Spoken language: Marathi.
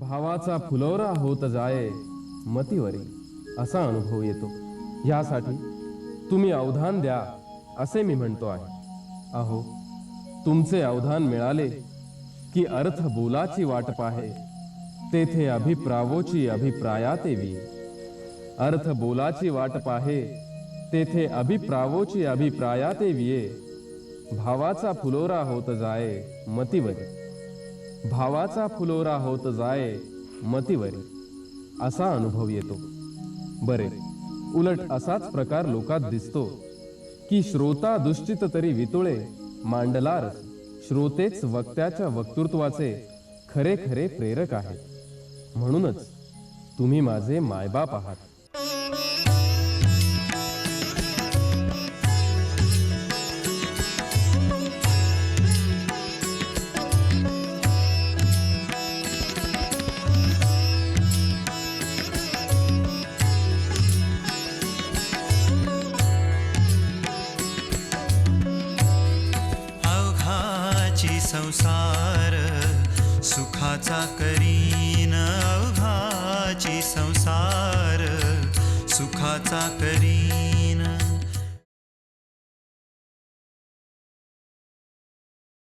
भावाचा फुलोरा होत जाये मतीवरी असा अनुभव येतो. यासाठी तुम्ही अवधान द्या असे मी म्हणतो आहे. अहो तुमचे अवधान मिळाले की अर्थ बोलाची वाट पाहे तेथे अभिप्रावोची अभिप्रायातेवी अर्थ बोलाची वाट पाहे तेथे अभिप्रावोची अभिप्रायाते विये. भावाचा फुलोरा होत जाये मतीवरी भावाचा फुलोरा होत जाय मतीवरी. असा अनुभव येतो. बरे उलट असाच प्रकार लोकात दिसतो. की श्रोता दुश्चित तरी वितुळे मांडलार श्रोतेच वक्त्याच्या वक्तृत्वाचे खरे खरे प्रेरक आहेत. म्हणूनच तुम्ही माझे मायबाप आहात. संसार सुखाचा करीन अवघाची संसार सुखाचा करीन